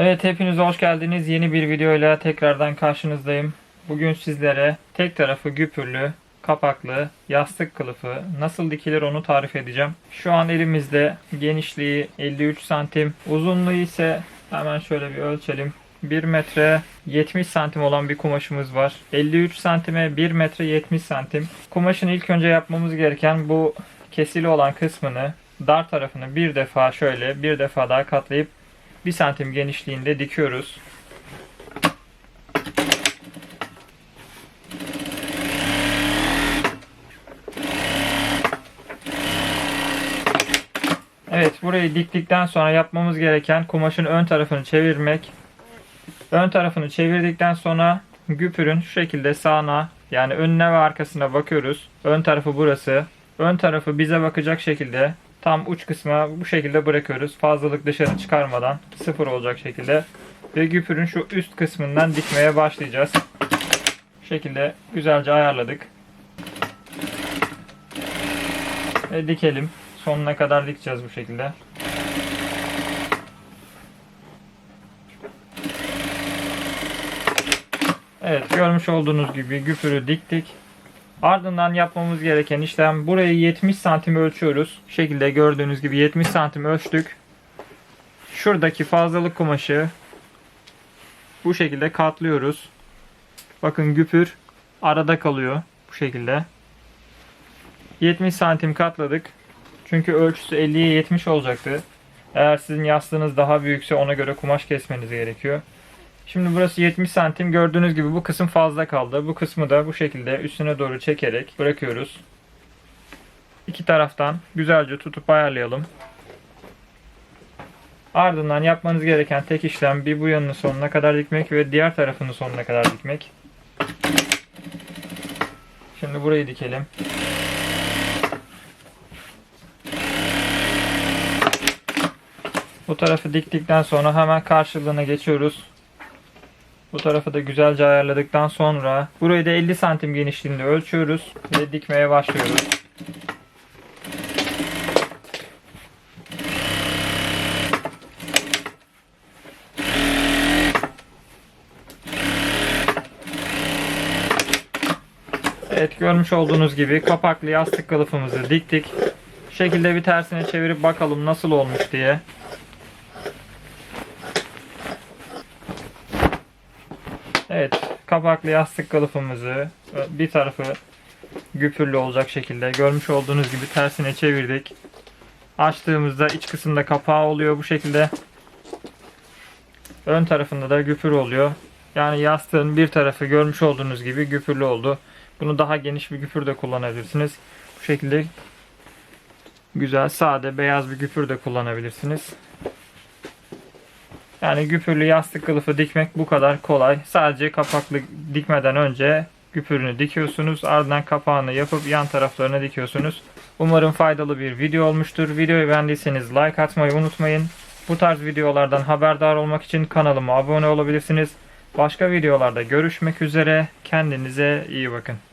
Evet hepiniz hoş geldiniz. Yeni bir videoyla tekrardan karşınızdayım. Bugün sizlere tek tarafı güpürlü, kapaklı, yastık kılıfı nasıl dikilir onu tarif edeceğim. Şu an elimizde genişliği 53 santim, uzunluğu ise hemen şöyle bir ölçelim. 1 metre 70 santim olan bir kumaşımız var. 53 santime 1 metre 70 santim. Kumaşın ilk önce yapmamız gereken bu kesili olan kısmını dar tarafını bir defa şöyle bir defa daha katlayıp 1 santim genişliğinde dikiyoruz. Evet burayı diktikten sonra yapmamız gereken kumaşın ön tarafını çevirmek. Ön tarafını çevirdikten sonra güpürün şu şekilde sağına yani önüne ve arkasına bakıyoruz. Ön tarafı burası. Ön tarafı bize bakacak şekilde tam uç kısma bu şekilde bırakıyoruz. Fazlalık dışarı çıkarmadan sıfır olacak şekilde. Ve güpürün şu üst kısmından dikmeye başlayacağız. Bu şekilde güzelce ayarladık. Ve dikelim. Sonuna kadar dikeceğiz bu şekilde. Evet görmüş olduğunuz gibi güpürü diktik. Ardından yapmamız gereken işlem burayı 70 santim ölçüyoruz. Şu şekilde gördüğünüz gibi 70 santim ölçtük. Şuradaki fazlalık kumaşı bu şekilde katlıyoruz. Bakın güpür arada kalıyor bu şekilde. 70 santim katladık. Çünkü ölçüsü 50'ye 70 olacaktı. Eğer sizin yastığınız daha büyükse ona göre kumaş kesmeniz gerekiyor. Şimdi burası 70 santim. Gördüğünüz gibi bu kısım fazla kaldı. Bu kısmı da bu şekilde üstüne doğru çekerek bırakıyoruz. İki taraftan güzelce tutup ayarlayalım. Ardından yapmanız gereken tek işlem bir bu yanını sonuna kadar dikmek ve diğer tarafını sonuna kadar dikmek. Şimdi burayı dikelim. Bu tarafı diktikten sonra hemen karşılığına geçiyoruz. Bu tarafı da güzelce ayarladıktan sonra burayı da 50 santim genişliğinde ölçüyoruz ve dikmeye başlıyoruz. Evet görmüş olduğunuz gibi kapaklı yastık kılıfımızı diktik. Şekilde bir tersine çevirip bakalım nasıl olmuş diye. Evet, kapaklı yastık kılıfımızı bir tarafı güpürlü olacak şekilde görmüş olduğunuz gibi tersine çevirdik. Açtığımızda iç kısımda kapağı oluyor bu şekilde. Ön tarafında da güpür oluyor. Yani yastığın bir tarafı görmüş olduğunuz gibi güpürlü oldu. Bunu daha geniş bir güpür de kullanabilirsiniz. Bu şekilde güzel sade beyaz bir güpür de kullanabilirsiniz. Yani güpürlü yastık kılıfı dikmek bu kadar kolay. Sadece kapaklı dikmeden önce güpürünü dikiyorsunuz. Ardından kapağını yapıp yan taraflarına dikiyorsunuz. Umarım faydalı bir video olmuştur. Videoyu beğendiyseniz like atmayı unutmayın. Bu tarz videolardan haberdar olmak için kanalıma abone olabilirsiniz. Başka videolarda görüşmek üzere. Kendinize iyi bakın.